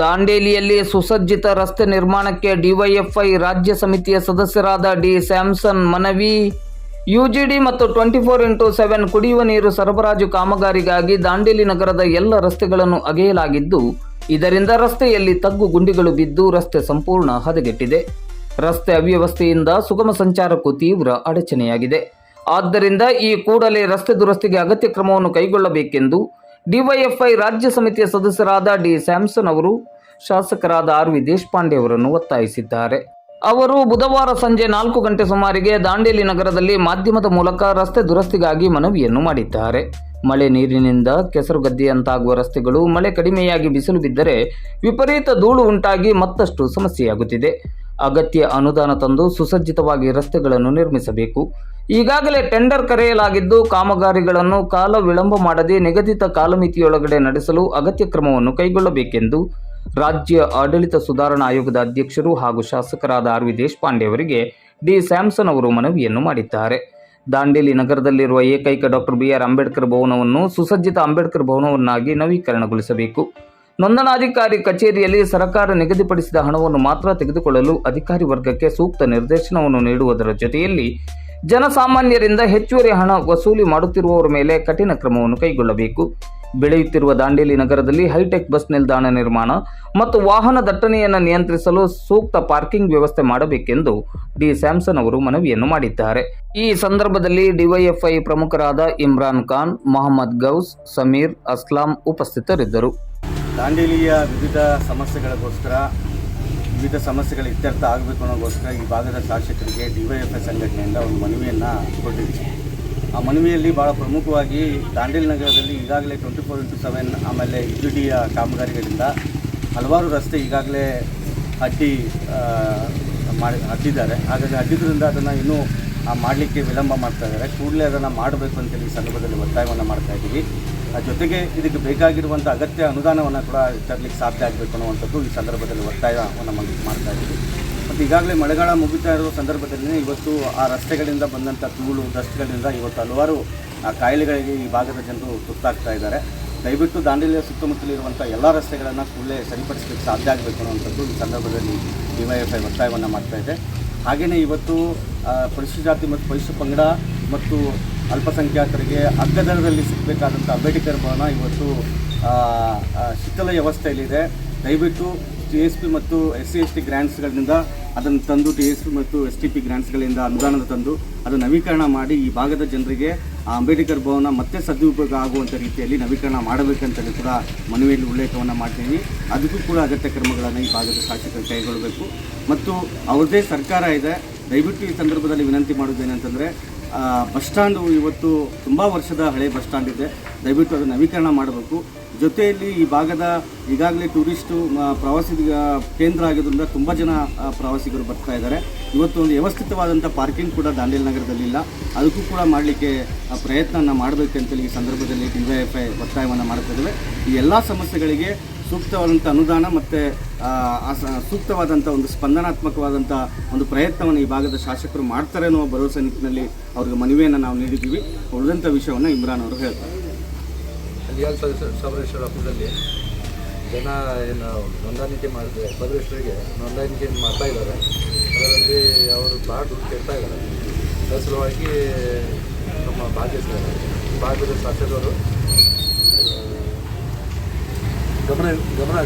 ದಾಂಡೇಲಿಯಲ್ಲಿ ಸುಸಜ್ಜಿತ ರಸ್ತೆ ನಿರ್ಮಾಣಕ್ಕೆ ಡಿವೈಎಫ್ಐ ರಾಜ್ಯ ಸಮಿತಿಯ ಸದಸ್ಯರಾದ ಡಿ ಸ್ಯಾಮ್ಸನ್ ಮನವಿ. ಯುಜಿಡಿ ಮತ್ತು ಟ್ವೆಂಟಿ ಫೋರ್ ಇಂಟು ಸೆವೆನ್ ಕುಡಿಯುವ ನೀರು ಸರಬರಾಜು ಕಾಮಗಾರಿಗಾಗಿ ದಾಂಡೇಲಿ ನಗರದ ಎಲ್ಲ ರಸ್ತೆಗಳನ್ನು ಅಗೆಯಲಾಗಿದ್ದು, ಇದರಿಂದ ರಸ್ತೆಯಲ್ಲಿ ತಗ್ಗು ಗುಂಡಿಗಳು ಬಿದ್ದು ರಸ್ತೆ ಸಂಪೂರ್ಣ ಹದಗೆಟ್ಟಿದೆ. ರಸ್ತೆ ಅವ್ಯವಸ್ಥೆಯಿಂದ ಸುಗಮ ಸಂಚಾರಕ್ಕೂ ತೀವ್ರ ಅಡಚಣೆಯಾಗಿದೆ. ಆದ್ದರಿಂದ ಈ ಕೂಡಲೇ ರಸ್ತೆ ದುರಸ್ತಿಗೆ ಅಗತ್ಯ ಕ್ರಮವನ್ನು ಕೈಗೊಳ್ಳಬೇಕೆಂದು ಡಿವೈಎಫ್ಐ ರಾಜ್ಯ ಸಮಿತಿಯ ಸದಸ್ಯರಾದ ಡಿ ಸ್ಯಾಮ್ಸನ್ ಅವರು ಶಾಸಕರಾದ ಆರ್ ವಿ ದೇಶಪಾಂಡೆ ಅವರನ್ನು ಒತ್ತಾಯಿಸಿದ್ದಾರೆ. ಅವರು ಬುಧವಾರ ಸಂಜೆ ನಾಲ್ಕು ಗಂಟೆ ಸುಮಾರಿಗೆ ದಾಂಡೇಲಿ ನಗರದಲ್ಲಿ ಮಾಧ್ಯಮದ ಮೂಲಕ ರಸ್ತೆ ದುರಸ್ತಿಗಾಗಿ ಮನವಿಯನ್ನು ಮಾಡಿದ್ದಾರೆ. ಮಳೆ ನೀರಿನಿಂದ ಕೆಸರು ಗದ್ದೆಯಂತಾಗುವ ರಸ್ತೆಗಳು ಮಳೆ ಕಡಿಮೆಯಾಗಿ ಬಿಸಿಲು ಬಿದ್ದರೆ ವಿಪರೀತ ಧೂಳು ಉಂಟಾಗಿ ಮತ್ತಷ್ಟು ಸಮಸ್ಯೆಯಾಗುತ್ತಿದೆ. ಅಗತ್ಯ ಅನುದಾನ ತಂದು ಸುಸಜ್ಜಿತವಾಗಿ ರಸ್ತೆಗಳನ್ನು ನಿರ್ಮಿಸಬೇಕು. ಈಗಾಗಲೇ ಟೆಂಡರ್ ಕರೆಯಲಾಗಿದ್ದು, ಕಾಮಗಾರಿಗಳನ್ನು ಕಾಲ ವಿಳಂಬ ಮಾಡದೆ ನಿಗದಿತ ಕಾಲಮಿತಿಯೊಳಗಡೆ ನಡೆಸಲು ಅಗತ್ಯ ಕ್ರಮವನ್ನು ಕೈಗೊಳ್ಳಬೇಕೆಂದು ರಾಜ್ಯ ಆಡಳಿತ ಸುಧಾರಣಾ ಆಯೋಗದ ಅಧ್ಯಕ್ಷರು ಹಾಗೂ ಶಾಸಕರಾದ ಆರ್ ವಿ ದೇಶಪಾಂಡೆ ಅವರಿಗೆ ಡಿ ಸ್ಯಾಮ್ಸನ್ ಅವರು ಮನವಿಯನ್ನು ಮಾಡಿದ್ದಾರೆ. ದಾಂಡೇಲಿ ನಗರದಲ್ಲಿರುವ ಏಕೈಕ ಡಾಕ್ಟರ್ ಬಿ ಆರ್ ಅಂಬೇಡ್ಕರ್ ಭವನವನ್ನು ಸುಸಜ್ಜಿತ ಅಂಬೇಡ್ಕರ್ ಭವನವನ್ನಾಗಿ ನವೀಕರಣಗೊಳಿಸಬೇಕು. ನೋಂದಣಾಧಿಕಾರಿ ಕಚೇರಿಯಲ್ಲಿ ಸರ್ಕಾರ ನಿಗದಿಪಡಿಸಿದ ಹಣವನ್ನು ಮಾತ್ರ ತೆಗೆದುಕೊಳ್ಳಲು ಅಧಿಕಾರಿ ವರ್ಗಕ್ಕೆ ಸೂಕ್ತ ನಿರ್ದೇಶನವನ್ನು ನೀಡುವುದರ ಜೊತೆಯಲ್ಲಿ ಜನಸಾಮಾನ್ಯರಿಂದ ಹೆಚ್ಚುವರಿ ಹಣ ವಸೂಲಿ ಮಾಡುತ್ತಿರುವವರ ಮೇಲೆ ಕಠಿಣ ಕ್ರಮವನ್ನು ಕೈಗೊಳ್ಳಬೇಕು. ಬೆಳೆಯುತ್ತಿರುವ ದಾಂಡೇಲಿ ನಗರದಲ್ಲಿ ಹೈಟೆಕ್ ಬಸ್ ನಿಲ್ದಾಣ ನಿರ್ಮಾಣ ಮತ್ತು ವಾಹನ ದಟ್ಟಣೆಯನ್ನು ನಿಯಂತ್ರಿಸಲು ಸೂಕ್ತ ಪಾರ್ಕಿಂಗ್ ವ್ಯವಸ್ಥೆ ಮಾಡಬೇಕೆಂದು ಡಿ ಸ್ಯಾಮ್ಸನ್ ಅವರು ಮನವಿಯನ್ನು ಮಾಡಿದ್ದಾರೆ. ಈ ಸಂದರ್ಭದಲ್ಲಿ ಡಿವೈಎಫ್ಐ ಪ್ರಮುಖರಾದ ಇಮ್ರಾನ್ ಖಾನ್, ಮೊಹಮ್ಮದ್ ಗೌಸ್, ಸಮೀರ್ ಅಸ್ಲಾಂ ಉಪಸ್ಥಿತರಿದ್ದರು. ದಾಂಡೇಲಿಯ ವಿವಿಧ ಸಮಸ್ಯೆಗಳಿಗೋಸ್ಕರ ವಿವಿಧ ಸಮಸ್ಯೆಗಳ ಇತ್ಯರ್ಥ ಆಗಬೇಕು ಅನ್ನೋಗೋಸ್ಕರ ಈ ಭಾಗದ ಶಾಸಕರಿಗೆ ಡಿವೈಎಫ್ಎಸ್ ಸಂಘಟನೆಯಿಂದ ಒಂದು ಮನವಿಯನ್ನು ಕೊಟ್ಟಿದ್ದೀವಿ ಆ ಮನವಿಯಲ್ಲಿ ಭಾಳ ಪ್ರಮುಖವಾಗಿ ದಾಂಡೇಲಿ ನಗರದಲ್ಲಿ ಈಗಾಗಲೇ ಟ್ವೆಂಟಿ ಫೋರ್ ಇಂಟು ಸೆವೆನ್ ಆಮೇಲೆ ಯು ಡಿಯ ಕಾಮಗಾರಿಗಳಿಂದ ಹಲವಾರು ರಸ್ತೆ ಈಗಾಗಲೇ ಅಡ್ಡಿ ಮಾಡಿ ಅಡ್ಡಿದ್ದಾರೆ ಹಾಗಾಗಿ ಅಡ್ಡಿದ್ರಿಂದ ಅದನ್ನು ಇನ್ನೂ ಮಾಡಲಿಕ್ಕೆ ವಿಳಂಬ ಮಾಡ್ತಾ ಇದ್ದಾರೆ. ಕೂಡಲೇ ಅದನ್ನು ಮಾಡಬೇಕು ಅಂತೇಳಿ ಈ ಸಂದರ್ಭದಲ್ಲಿ ಒತ್ತಾಯವನ್ನು ಮಾಡ್ತಾ ಇದ್ದೀವಿ. ಜೊತೆಗೆ ಇದಕ್ಕೆ ಬೇಕಾಗಿರುವಂಥ ಅಗತ್ಯ ಅನುದಾನವನ್ನು ಕೂಡ ತರಲಿಕ್ಕೆ ಸಾಧ್ಯ ಆಗಬೇಕು ಅನ್ನುವಂಥದ್ದು ಈ ಸಂದರ್ಭದಲ್ಲಿ ಒತ್ತಾಯವನ್ನು ಮಾಡಿ ಮಾಡ್ತಾ ಇದ್ದೀವಿ. ಮತ್ತು ಈಗಾಗಲೇ ಮಳೆಗಾಲ ಮುಗಿತಾ ಇರೋ ಸಂದರ್ಭದಲ್ಲಿ ಇವತ್ತು ಆ ರಸ್ತೆಗಳಿಂದ ಬಂದಂಥ ಧೂಳು ಡಸ್ಟ್ಗಳಿಂದ ಇವತ್ತು ಹಲವಾರು, ಆ ಕಾಯಿಲೆಗಳಿಗೆ ಈ ಭಾಗದ ಜನರು ತುತ್ತಾಗ್ತಾ ಇದ್ದಾರೆ. ದಯವಿಟ್ಟು ದಾಂಡೇಲಿಯ ಸುತ್ತಮುತ್ತಲಿರುವಂಥ ಎಲ್ಲ ರಸ್ತೆಗಳನ್ನು ಕೂಡಲೇ ಸರಿಪಡಿಸಲಿಕ್ಕೆ ಸಾಧ್ಯ ಆಗಬೇಕು ಅನ್ನುವಂಥದ್ದು ಈ ಸಂದರ್ಭದಲ್ಲಿ ಡಿವೈಎಫ್ಐ ಒತ್ತಾಯವನ್ನು ಮಾಡ್ತಾ ಇದೆ. ಹಾಗೆಯೇ ಇವತ್ತು ಪರಿಶಿಷ್ಟ ಜಾತಿ ಮತ್ತು ಪರಿಶಿಷ್ಟ ಪಂಗಡ ಮತ್ತು ಅಲ್ಪಸಂಖ್ಯಾತರಿಗೆ ಅಗ್ಗದರದಲ್ಲಿ ಸಿಗಬೇಕಾದಂಥ ಅಂಬೇಡ್ಕರ್ ಭವನ ಇವತ್ತು ಶಿಥಿಲ ವ್ಯವಸ್ಥೆಯಲ್ಲಿದೆ ದಯವಿಟ್ಟು ಟಿ ಎಸ್ ಪಿ ಮತ್ತು ಎಸ್ ಸಿ ಎಸ್ ಟಿ ಗ್ರ್ಯಾಂಟ್ಸ್ಗಳಿಂದ ಅದನ್ನು ತಂದು, ಟಿ ಎಸ್ ಪಿ ಮತ್ತು ಎಸ್ ಟಿ ಪಿ ಗ್ರ್ಯಾಂಟ್ಸ್ಗಳಿಂದ ಅನುದಾನದ ತಂದು, ಅದು ನವೀಕರಣ ಮಾಡಿ ಈ ಭಾಗದ ಜನರಿಗೆ ಅಂಬೇಡ್ಕರ್ ಭವನ ಮತ್ತೆ ಸದುಪಯೋಗ ಆಗುವಂಥ ರೀತಿಯಲ್ಲಿ ನವೀಕರಣ ಮಾಡಬೇಕಂತೇಳಿ ಕೂಡ ಮನವಿಯಲ್ಲಿ ಉಲ್ಲೇಖವನ್ನು ಮಾಡ್ತೀವಿ ಅದಕ್ಕೂ ಕೂಡ ಅಗತ್ಯ ಕ್ರಮಗಳನ್ನು ಈ ಭಾಗದ ಶಾಸಕರು ಕೈಗೊಳ್ಳಬೇಕು. ಮತ್ತು ಅವ್ರದ್ದೇ ಸರ್ಕಾರ ಇದೆ. ದಯವಿಟ್ಟು ಈ ಸಂದರ್ಭದಲ್ಲಿ ವಿನಂತಿ ಮಾಡೋದೇನಂತಂದರೆ ಬಸ್ ಸ್ಟ್ಯಾಂಡು ಇವತ್ತು ತುಂಬ ವರ್ಷದ ಹಳೆ ಬಸ್ ಸ್ಟ್ಯಾಂಡ್ ಇದೆ. ದಯವಿಟ್ಟು ಅದು ನವೀಕರಣ ಮಾಡಬೇಕು. ಜೊತೆಯಲ್ಲಿ ಈ ಭಾಗದ ಈಗಾಗಲೇ ಟೂರಿಸ್ಟು ಪ್ರವಾಸಿ ಕೇಂದ್ರ ಆಗಿದ್ದರಿಂದ ತುಂಬ ಜನ ಪ್ರವಾಸಿಗರು ಬರ್ತಾ ಇದ್ದಾರೆ. ಇವತ್ತು ಒಂದು ವ್ಯವಸ್ಥಿತವಾದಂಥ ಪಾರ್ಕಿಂಗ್ ಕೂಡ ದಾಂಡೇಲಿ ನಗರದಲ್ಲಿ ಇಲ್ಲ. ಅದಕ್ಕೂ ಕೂಡ ಮಾಡಲಿಕ್ಕೆ ಮಾಡಬೇಕು ಮಾಡಬೇಕಂತೇಳಿ ಈ ಸಂದರ್ಭದಲ್ಲಿ ಡಿ ವೈ ಎಫ್ ಐ ಒತ್ತಾಯವನ್ನು ಮಾಡ್ತಾ ಈ ಎಲ್ಲ ಸಮಸ್ಯೆಗಳಿಗೆ ಸೂಕ್ತವಾದಂಥ ಅನುದಾನ ಮತ್ತು ಸೂಕ್ತವಾದಂಥ ಒಂದು ಸ್ಪಂದನಾತ್ಮಕವಾದಂಥ ಒಂದು ಪ್ರಯತ್ನವನ್ನು ಈ ಭಾಗದ ಶಾಸಕರು ಮಾಡ್ತಾರೆ ಅನ್ನುವ ಭರವಸೆ ನಿಟ್ಟಿನಲ್ಲಿ ಅವ್ರಿಗೆ ಮನವಿಯನ್ನು ನಾವು ನೀಡಿದ್ದೀವಿ. ಉಳಿದಂಥ ವಿಷಯವನ್ನು ಇಮ್ರಾನ್ ಅವರು ಹೇಳ್ತಾರೆ. ಸಬರೇಶ್ವರ ಹಬ್ಬದಲ್ಲಿ ಜನ ಏನು ನೋಂದಾಣಿಕೆ ಮಾಡಿದ್ರೆ ಸಬರೇಶ್ವರಿಗೆ ನೋಂದಾಣಿಕೆ ಮಾಡ್ತಾ ಇದ್ದಾರೆ. ಅದರಲ್ಲಿ ಅವರು ಭಾಳ ದುಡ್ಡು ಕೇಳ್ತಾ ಇದ್ದಾರೆ. ಅದರ ಸಲುವಾಗಿ ನಮ್ಮ ಭಾಗ್ಯ ಭಾಗದ ಶಾಸಕರು Dobre, dobrá.